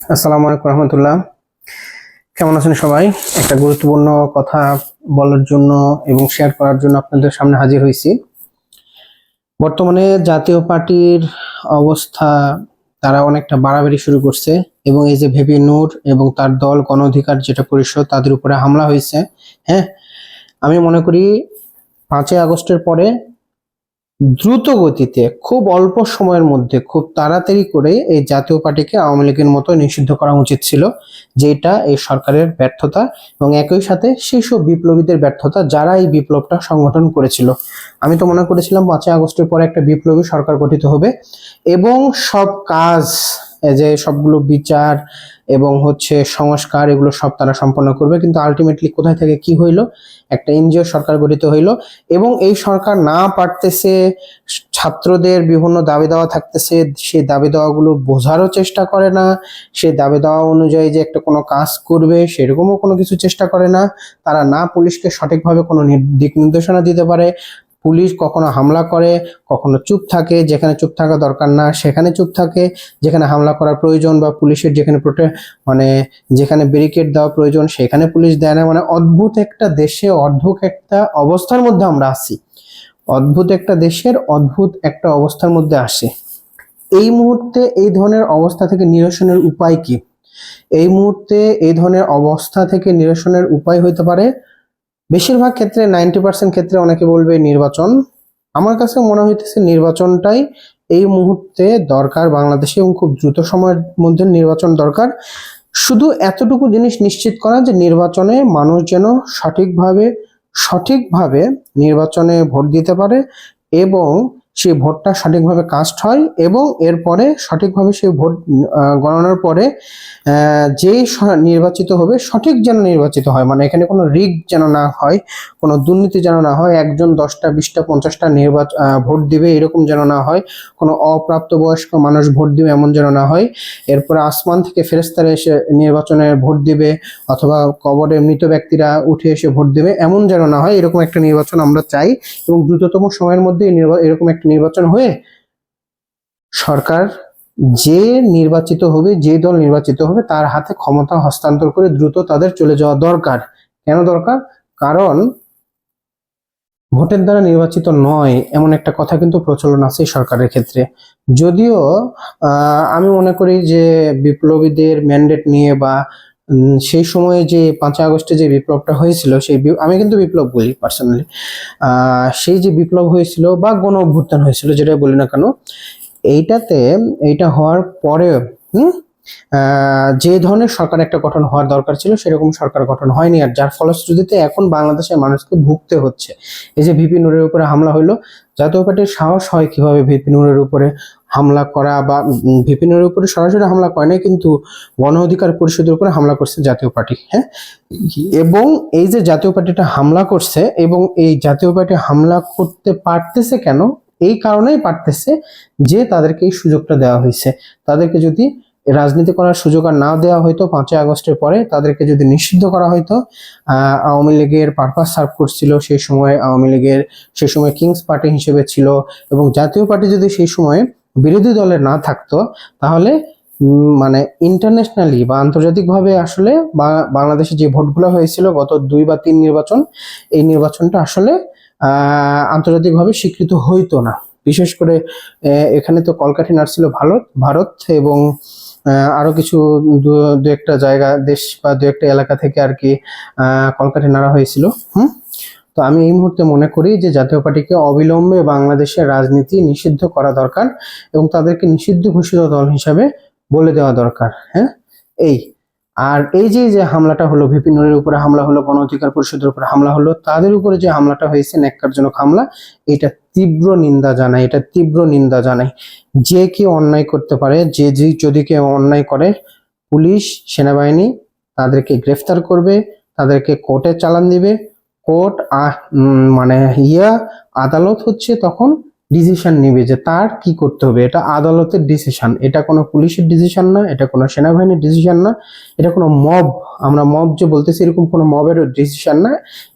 আসসালামু আলাইকুম রহমতুল্লাহ। কেমন আছেন সবাই? একটা গুরুত্বপূর্ণ কথা বলার জন্য এবং শেয়ার করার জন্য আপনাদের সামনে হাজির হয়েছি। বর্তমানে জাতীয় পার্টির অবস্থা তারা অনেকটা বাড়াবাড়ি শুরু করছে এবং এই যে ভেবি নূর এবং তার দল, গণ অধিকার যেটা পরিষদ, তাদের উপরে হামলা হয়েছে। হ্যাঁ আমি মনে করি পাঁচই আগস্টের পরে দ্রুত গতিতে খুব অল্প সময়ের মধ্যে, খুব তাড়াতাড়ি করে এই জাতীয় পার্টিকে আওয়ামী লীগের মতো নিষিদ্ধ করা উচিত ছিল, যেটা এই সরকারের ব্যর্থতা এবং একই সাথে সব বিপ্লবীদের ব্যর্থতা, যারা এই বিপ্লবটা সংগঠন করেছিল। আমি তো মনে করেছিলাম পাঁচই আগস্টের পরে একটা বিপ্লবী সরকার গঠিত হবে এবং সব কাজ যে সবগুলো বিচার এবং হচ্ছে সংস্কার, এগুলো সব তারা সম্পন্ন করবে। কিন্তু আলটিমেটলি কোথায় থেকে কি হইল? একটা এনজিও সরকার গঠিত হইল এবং এই সরকার না পারতেছে ছাত্রদের বিভিন্ন দাবি দেওয়া থাকতেছে, সেই দাবি দেওয়াগুলো বোঝারও চেষ্টা করে না। সেই দাবি দেওয়া অনুযায়ী যে একটা কোনো কাজ করবে, সেরকমও কোনো কিছু চেষ্টা করে না। তারা না পুলিশকে সঠিকভাবে কোনো দিক নির্দেশনা দিতে পারে পুলিশ কখনো হামলা করে, কখনো চুপ থাকে, যেখানে চুপ থাকা দরকার না, সেখানে চুপ থাকে, যেখানে হামলা করার প্রয়োজন বা পুলিশের যেখানে প্রোটে মানে যেখানে ব্যারিকেড দেওয়া প্রয়োজন, সেখানে পুলিশ দেয় না। মানে অদ্ভুত একটা দেশে, অদ্ভুত একটা অবস্থার মধ্যে আমরা আছি। অদ্ভুত একটা দেশের অদ্ভুত একটা অবস্থার মধ্যে আসে। এই মুহূর্তে এই ধরনের অবস্থা থেকে নিরসনের উপায় কি? এই মুহূর্তে এই ধরনের অবস্থা থেকে নিরসনের উপায় হইতে পারে বেশিরভাগ ক্ষেত্রে নাইনটি পার্সেন্ট ক্ষেত্রে অনেকে বলবে নির্বাচন। আমার কাছে মনে হইতেছে নির্বাচনটাই এই মুহূর্তে দরকার। বাংলাদেশে এবং খুব দ্রুত সময়ের মধ্যে নির্বাচন দরকার। শুধু এতটুকু জিনিস নিশ্চিত করা যে নির্বাচনে মানুষ যেন সঠিকভাবে সঠিকভাবে নির্বাচনে ভোট দিতে পারে এবং সেই ভোটটা সঠিকভাবে কাস্ট হয় এবং এরপরে সঠিকভাবে সেই ভোট গণনার পরে যে নির্বাচিত হবে সঠিক যেন নির্বাচিত হয়। মানে এখানে কোনো রিগ যেন না হয়, কোনো দুর্নীতি যেন না হয়, একজন দশটা, বিশটা, পঞ্চাশটা নির্বাচন ভোট দিবে এরকম যেন না হয়, কোনো অপ্রাপ্তবয়স্ক মানুষ ভোট দিবে এমন যেন না হয়। এরপরে আসমান থেকে ফেরেস্তারা এসে নির্বাচনের ভোট দিবে অথবা কবরে মৃত ব্যক্তিরা উঠে এসে ভোট দেবে, এমন যেন না হয়, এরকম একটা নির্বাচন আমরা চাই এবং দ্রুততম সময়ের মধ্যে এরকম একটা নির্বাচন হয়ে সরকার যে নির্বাচিত হবে, যে দল নির্বাচিত হবে, তার হাতে ক্ষমতা হস্তান্তর করে দ্রুত তাদের চলে যাওয়া দরকার। কেন দরকার? কারণ ভোটের দ্বারা নির্বাচিত নয়, এমন একটা কথা কিন্তু প্রচলন আছে সরকারের ক্ষেত্রে। যদিও আমি মনে করি যে বিপ্লবীদের ম্যান্ডেট নিয়ে বা সেই সময়ে যে পাঁচই আগস্টে যে বিপ্লবটা হয়েছিল, সেই আমি কিন্তু বিপ্লব বলি পার্সোনালি সেই যে বিপ্লব হয়েছিল বা গণ অভ্যুত্থান হয়েছিল, যেটা বলি না কেন, এইটাতে, এইটা হওয়ার পরে হুম? যে ধরনের সরকার একটা গঠন হওয়ার দরকার ছিল, সেরকম সরকার গঠন হয়নি। আর যার ফলশ্রুতিতে এখন বাংলাদেশের মানুষকে ভুগতে হচ্ছে। এই যে ভিপি নুরের উপরে হামলা হইল, জাতীয় পার্টির সাহস হয় কীভাবে ভিপি নুরের উপরে হামলা করা বা ভিপি নুরের উপরে সরাসরি হামলা করে নাই, কিন্তু গণ অধিকার পরিষদের উপরে হামলা করছে জাতীয় পার্টি হ্যাঁ? এবং এই যে জাতীয় পার্টিটা হামলা করছে এবং এই জাতীয় পার্টি হামলা করতে পারতেছে কেন? এই কারণেই পারতেছে যে তাদেরকে এই সুযোগটা দেওয়া হয়েছে। তাদেরকে যদি রাজনীতি করার সুযোগ আর না দেওয়া হয়তো, পাঁচই আগস্টের পরে তাদেরকে যদি নিষিদ্ধ করা হয়তো আওয়ামী লীগের পারপাস সার্ভ করছিল সেই সময়, আওয়ামী লীগের সেই সময় কিংস পার্টি হিসেবে ছিল এবং জাতীয় পার্টি যদি সেই সময় বিরোধী দলে না থাকতো, তাহলে মানে ইন্টারন্যাশনালি বা আন্তর্জাতিকভাবে আসলে বাংলাদেশে যে ভোটগুলো হয়েছিল গত দুই বা তিন নির্বাচন, এই নির্বাচনটা আসলে আন্তর্জাতিকভাবে স্বীকৃত হইতো না। বিশেষ করে এখানে তো কলকাঠি নাড়ছিল ভারত ভারত এবং আহ, আরও কিছু দু একটা জায়গা দেশ বা দু একটা এলাকা থেকে আর কি কলকাঠি নাড়া হয়েছিল হুম? তো আমি এই মুহূর্তে মনে করি যে জাতীয় পার্টিকে অবিলম্বে বাংলাদেশের রাজনীতি নিষিদ্ধ করা দরকার এবং তাদেরকে নিষিদ্ধ ঘোষিত দল হিসাবে বলে দেওয়া দরকার হ্যাঁ? এই আর এই যে যে হামলাটা হলো ভিপি নুরের উপরে হামলা হলো গণ অধিকার পরিষদের উপরে হামলা হলো তাদের উপরে যে হামলাটা হয়েছে ন্যাক্কারজনক হামলা এটা তীব্র নিন্দা জানাই এটা তীব্র নিন্দা জানাই যে কি অন্যায় করতে পারে, যে যে যদি কেউ অন্যায় করে, পুলিশ, সেনাবাহিনী তাদেরকে গ্রেফতার করবে, তাদেরকে কোর্টে চালান দিবে। কোর্ট মানে ইয়া, আদালত হচ্ছে তখন ডিসিশন নিবে যে তার কি করতে হবে, এটা আদালতের ডিসিশন এটা কোনো পুলিশের ডিসিশন না, এটা কোনো সেনাবাহিনীর ডিসিশন না, এটা কোনো মব আমরা মব যে বলতেছি, এরকম কোনো মবের ডিসিশন না।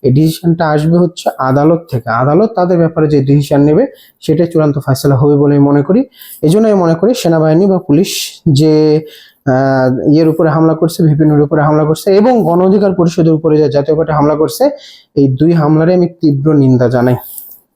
এই ডিসিশনটা আসবে হচ্ছে আদালত থেকে। আদালত তাদের ব্যাপারে যে ডিসিশন নেবে, সেটাই চূড়ান্ত ফয়সলা হবে বলে মনে করি। এই জন্য আমি মনে করি সেনাবাহিনী বা পুলিশ যে ইয়ের উপরে হামলা করছে ভিপিনের উপরে হামলা করছে, এবং গণ অধিকার পরিষদের উপরে যে জাতীয় পার্টি হামলা করছে, এই দুই হামলারে আমি তীব্র নিন্দা জানাই।